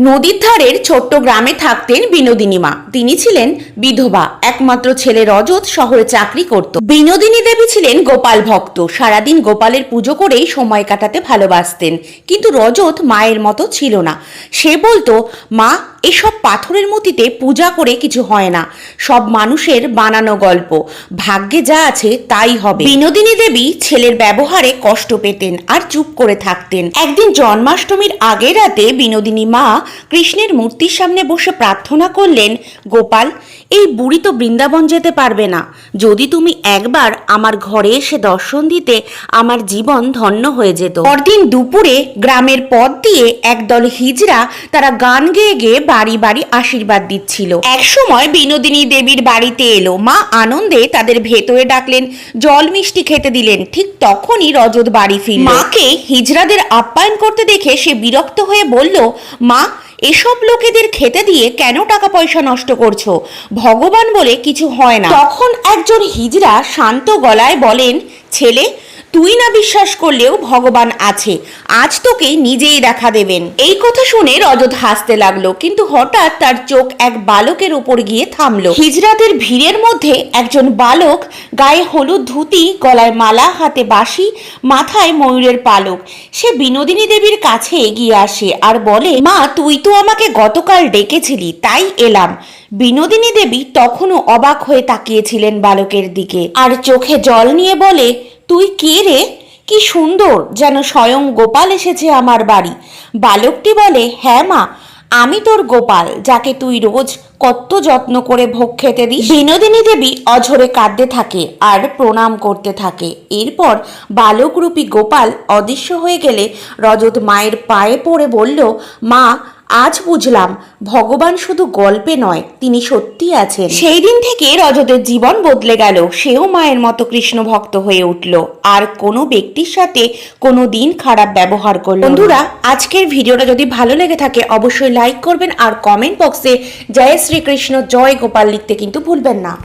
নদীর ধারের ছোট্ট গ্রামে থাকতেন বিনোদিনী মা। তিনি ছিলেন বিধবা, একমাত্র ছেলে রজত শহরে চাকরি করত। বিনোদিনী দেবী ছিলেন গোপাল ভক্ত। সারাদিন গোপালের পুজো করেই সময় কাটাতে ভালোবাসতেন। কিন্তু রজত মায়ের মতো ছিল না। সে বলতো, মা এসব পাথরের মূর্তিতে পূজা করে কিছু হয় না। সব মানুষের বানানো গল্প। ভাগ্যে যা আছে তাই হবে। বিনোদিনী দেবী ছেলের ব্যবহারে কষ্ট পেতেন আর চুপ করে থাকতেন। একদিন জন্মাষ্টমীর আগের রাতে বিনোদিনী মা কৃষ্ণের মূর্তির সামনে বসে প্রার্থনা করলেন, গোপাল, এই বুড়ি তো বৃন্দাবন যেতে পারবে না। যদি তুমি একবার আমার ঘরে এসে দর্শন দিতে, আমার জীবন ধন্য হয়ে যেত। পরদিন দুপুরে গ্রামের পথ দিয়ে একদল হিজড়া তারা গান গেয়ে গেয়ে বাড়ি বাড়ি আশীর্বাদ দিচ্ছিল। একসময় বিনোদিনী দেবীর বাড়িতে এলো। মা আনন্দে তাদের ভেতরে ডাকলেন, জল মিষ্টি খেতে দিলেন। ঠিক তখনই রজত বাড়ি ফিরল। মাকে হিজড়াদের আপ্যায়ন করতে দেখে সে বিরক্ত হয়ে বলল, মা, এসব লোকেদের খেতে দিয়ে কেন টাকা পয়সা নষ্ট করছ? ভগবান বলে কিছু হয় না। তখন একজন হিজড়া শান্ত গলায় বলেন, ছেলে তুই না বিশ্বাস করলেও ভগবান আছে। আজ তোকে নিজেই দেখা দেবেন। এই কথা শুনে রজত হাসতে লাগল, কিন্তু হঠাৎ তার চোখ এক বালকের উপর গিয়ে থামলো। হিজড়াদের ভিড়ের মধ্যে একজন বালক গায়ে হলুদ ধুতি, গলায় মালা, হাতে বাঁশি, মাথায় ময়ূরের পালক। সে বিনোদিনী দেবীর কাছে এগিয়ে আসে আর বলে, মা, তুই তো আমাকে গতকাল ডেকেছিলি, তাই এলাম। বিনোদিনী দেবী তখনও অবাক হয়ে তাকিয়েছিলেন বালকের দিকে আর চোখে জল নিয়ে বলে তুই কে রে? কি সুন্দর যেন স্বয়ং গোপাল এসেছে আমার বাড়ি। বালকটি বলে হ্যাঁ মা, আমি তোর গোপাল, যাকে তুই রোজ কত যত্ন করে ভোগ খেতে দিস। বিনোদিনী দেবী অঝরে কাঁদতে থাকে আর প্রণাম করতে থাকে। এরপর বালকরূপী গোপাল অদৃশ্য হয়ে গেলে রজত মায়ের পায়ে পড়ে বলল, মা আজ বুঝলাম ভগবান শুধু গল্পে নয়, তিনি সত্যি আছেন। সেই দিন থেকে রজতের জীবন বদলে গেল। সেও মায়ের মতো কৃষ্ণ ভক্ত হয়ে উঠল। আর কোনো ব্যক্তির সাথে কোনো দিন খারাপ ব্যবহার করল। বন্ধুরা, আজকের ভিডিওটা যদি ভালো লেগে থাকে, অবশ্যই লাইক করবেন আর কমেন্ট বক্সে জয় শ্রীকৃষ্ণ, জয় গোপাল লিখতে কিন্তু ভুলবেন না।